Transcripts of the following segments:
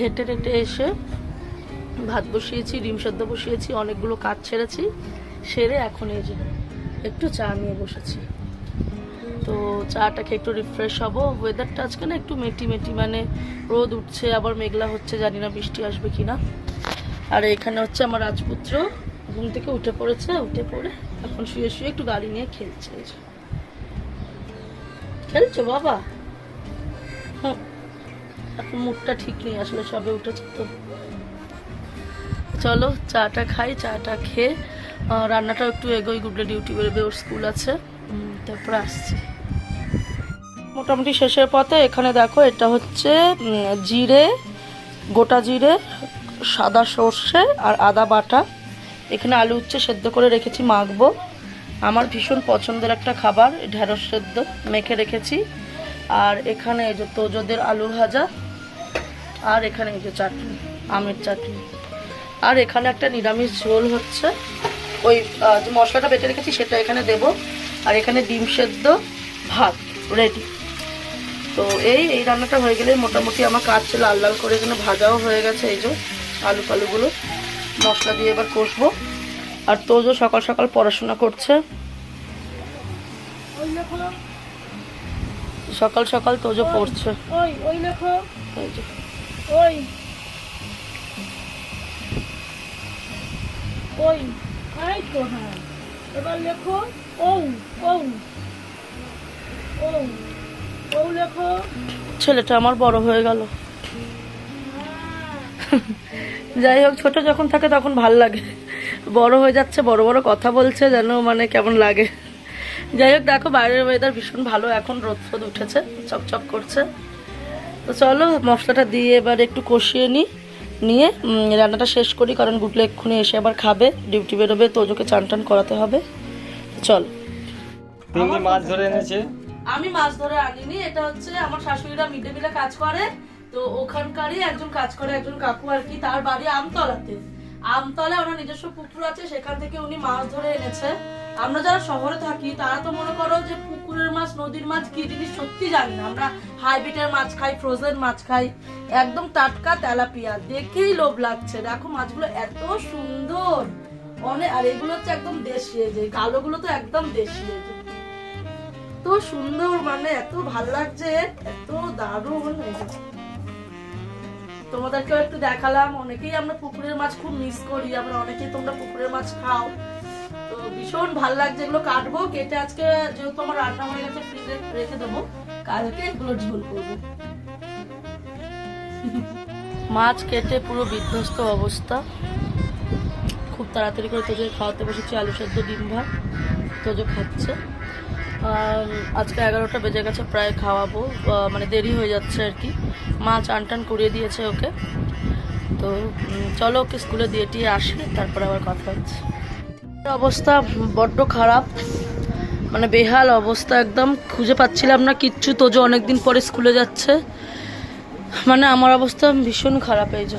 হেঁটে হেঁটে এসে ভাত বসিয়েছি, ডিম সদ্য বসিয়েছি, অনেকগুলো কাজ ছেড়েছি, সেরে এখন এই যে একটু চা নিয়ে বসেছি। তো চাটা খেয়ে একটু রিফ্রেশ হব। ওয়েদারটা আজকে না একটু মেটি মেটি মানে রোদ উঠছে, আবার মেঘলা হচ্ছে, জানি না বৃষ্টি আসবে কিনা। আর এখানে হচ্ছে আমার রাজপুত্র, ঘুম থেকে উঠে পড়েছে, উঠে পড়ে এখন শুয়ে শুয়ে একটু গাড়ি নিয়ে খেলছে খেলছো বাবা? হুম। এখন মুখটা ঠিক নেই, আসলে সবে উঠেছে তো। চলো চাটা খাই, চাটা খেয়ে রান্নাটাও একটু এগোই গুডলে ডিউটি বেরোবে, ওর স্কুল আছে। তারপরে আসছি। মোটামুটি শেষের পথে এখানে দেখো, এটা হচ্ছে জিরে, গোটা জিরে, সাদা সর্ষে আর আদা বাটা। এখানে আলু উচ্ছে সেদ্ধ করে রেখেছি, মাখবো। আমার ভীষণ পছন্দের একটা খাবার, ঢেঁড়স সেদ্ধ মেখে রেখেছি। আর এখানে এই যে তোজোদের আলু ভাজা, আর এখানে এই যে চাটনি, আমের চাটনি। আর এখানে একটা নিরামিষ ঝোল হচ্ছে। ওই যে মশলাটা বেটে রেখেছি সেটা এখানে দেব। আর এখানে ডিম সেদ্ধ ভাত রেডি তো এই এই রান্নাটা হয়ে গেলে মোটামুটি আমার কাজ ছিল লাল লাল করে এখানে ভাজাও হয়ে গেছে এই যে আলু ফালুগুলো। মশলা দিয়ে এবার কষবো। আর তোজো সকাল সকাল পড়াশোনা করছে। সকাল সকাল তোজো পড়ছে। ওই। এবার লেখো ও ও ও লেখো। ছেলেটা আমার বড় হয়ে গেল। যাই হোক, ছোট যখন থাকে তখন ভালো লাগে। বড় হয়ে যাচ্ছে, বড় বড় কথা বলছে, যেন মানে কেমন লাগে। যাই হোক, দেখো বাইরের ওয়েদার ভীষণ ভালো, এখন রোদ ফোদ উঠেছে, চকচক করছে। তো চলো, মশলাটা দিয়ে এবার একটু কষিয়ে নিই। নিয়ে রান্নাটা শেষ করি কারণ গুটলে এক্ষুনি এসে আবার খাবে ডিউটি বেরোবে তো ওজোকে চান টান করাতে হবে। চল। তিনটি মাছ ধরে এনেছে? আমি মাছ ধরে আনিনি এটা হচ্ছে আমার শাশুড়িরা মিড ডে মিলে কাজ করে তো ওখানকারই একজন কাজ করে একজন কাকু আর কি তার বাড়ি আমতলাতে। আমতলায় ওনার নিজস্ব পুকুর আছে, সেখান থেকে উনি মাছ ধরে এনেছে। আমরা যারা শহরে থাকি, তারা তো মনে করো যে পুকুরের মাছ, নদীর মাছ, কি জিনিস সত্যি জানি না। আমরা হাইব্রিডের মাছ খাই ফ্রোজেন মাছ খাই, একদম টাটকা তেলাপিয়া। দেখেই লোভ লাগছে। দেখো মাছগুলো এত সুন্দর। অনেক আর এগুলো হচ্ছে একদম দেশি যে কালোগুলো তো একদম দেশি এত সুন্দর মানে এত ভালো লাগছে, এত দারুণ। তোমাদেরকেও একটু দেখালাম, অনেকেই আমরা পুকুরের মাছ খুব মিস করি আবার অনেকেই তোমরা পুকুরের মাছ খাও। তো ভীষণ ভালো লাগছে এগুলো কাটবো, কেটে আজকে যেহেতু আমার রান্না হয়ে গেছে ফ্রিজে রেখে দেবো। কালকে এগুলো ঝোল করব। মাছ কেটে পুরো বিধ্বস্ত অবস্থা। খুব তাড়াতাড়ি করে তোজো খাওয়াতে বসেছি, আলু সেদ্ধ, ডিম ভাত। তোজো খাচ্ছে। আজকে এগারোটা বেজে গেছে, প্রায় খাওয়াবো। মানে দেরি হয়ে যাচ্ছে আর কি। মা চান টান করিয়ে দিয়েছে ওকে। তো চলো ওকে স্কুলে দিয়ে টিয়ে আসি, তারপর আবার কথা হচ্ছে। অবস্থা বড্ড খারাপ। মানে বেহাল অবস্থা একদম। খুঁজে পাচ্ছিলাম না কিচ্ছু। তোজো অনেকদিন পরে স্কুলে যাচ্ছে। মানে আমার অবস্থা ভীষণ খারাপ এই যে।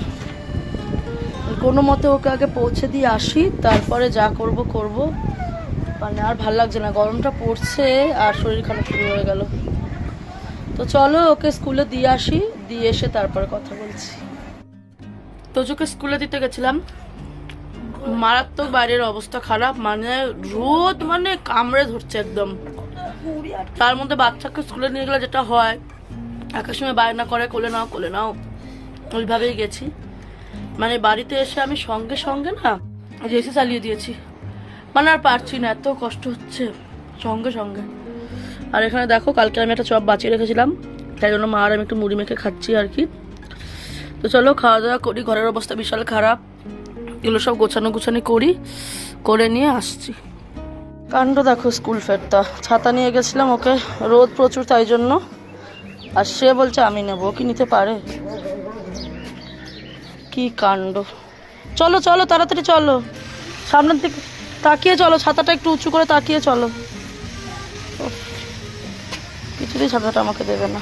কোনো মতে ওকে আগে পৌঁছে দিয়ে আসি, তারপরে যা করব করব। মানে আর ভালো লাগছে না, গরমটা পড়ছে আর শরীর খারাপ শুরু হয়ে গেল। তো চলো ওকে স্কুলে দিয়ে আসি, দিয়ে এসে তারপরে কথা বলছি। তো তোজোকে স্কুলে দিতে গেছিলাম। মারাত্মক বাইরের অবস্থা খারাপ মানে রোদ মানে কামড়ে ধরছে একদম। তার মধ্যে বাচ্চাকে স্কুলে নিয়ে গেলে যেটা হয়, একার সময় বায়না করে, কোলে নাও কোলে নাও, ওইভাবেই গেছি। মানে বাড়িতে এসে আমি সঙ্গে সঙ্গে না এসি চালিয়ে দিয়েছি। মানে আর পারছি না, এত কষ্ট হচ্ছে। সঙ্গে সঙ্গে। আর এখানে দেখো, কালকে আমি একটা চপ বাঁচিয়ে রেখেছিলাম। তাই জন্য মা আর আমি একটু মুড়ি মেখে খাচ্ছি আর কি। তো চলো, খাওয়া দাওয়া করি, ঘরের অবস্থা বিশাল খারাপ। এগুলো সব গোছানো গুছানি করি, করে নিয়ে আসছি। কাণ্ড দেখো স্কুল ফেরতা। ছাতা নিয়ে গেছিলাম ওকে, রোদ প্রচুর তাই জন্য। আর সে বলছে, আমি নেব। কি নিতে পারে? কি কাণ্ড? চলো চলো, তাড়াতাড়ি চলো। সামনের দিকে তাকিয়ে চলো, ছাতাটা একটু উঁচু করে তাকিয়ে চলো। কিছুতেই ছাতাটা আমাকে দেবে না।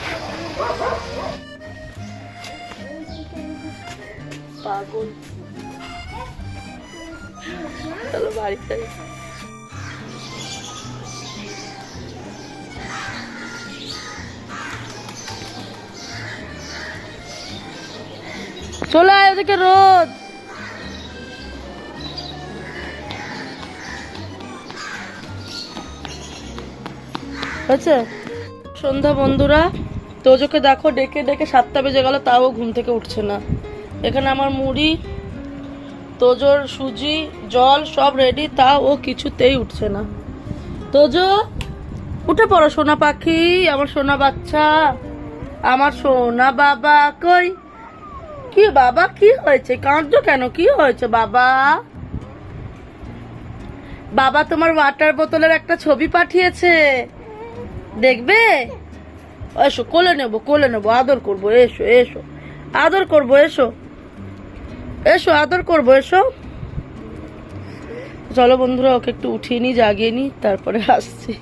চলে আয় ওদিকে রোদ। হয়েছে? সন্ধ্যা বন্ধুরা, তোজোকে দেখো, ডেকে ডেকে সাতটা বেজে গেল, তাও ঘুম থেকে উঠছে না। এখানে আমার মুড়ি, তোজোর সুজি, জল সব রেডি তাও ও কিছুতেই উঠছে না। তোজো, উঠে পড়ো সোনা পাখি, আমার সোনা বাচ্চা। আমার সোনা বাবা কই? কি বাবা, কি হয়েছে? কাঁদছো কেন? কি হয়েছে বাবা? বাবা তোমার ওয়াটার বোতলের একটা ছবি পাঠিয়েছে। দেখবে? এসো, কোলে নেব কোলে নেব, আদর করব, এসো এসো। আদর করব, এসো। এসো, আদর করব, এসো। চলো বন্ধুরা, ওকে একটু উঠিয়ে নি, জাগিয়ে নি, তারপরে আসছি।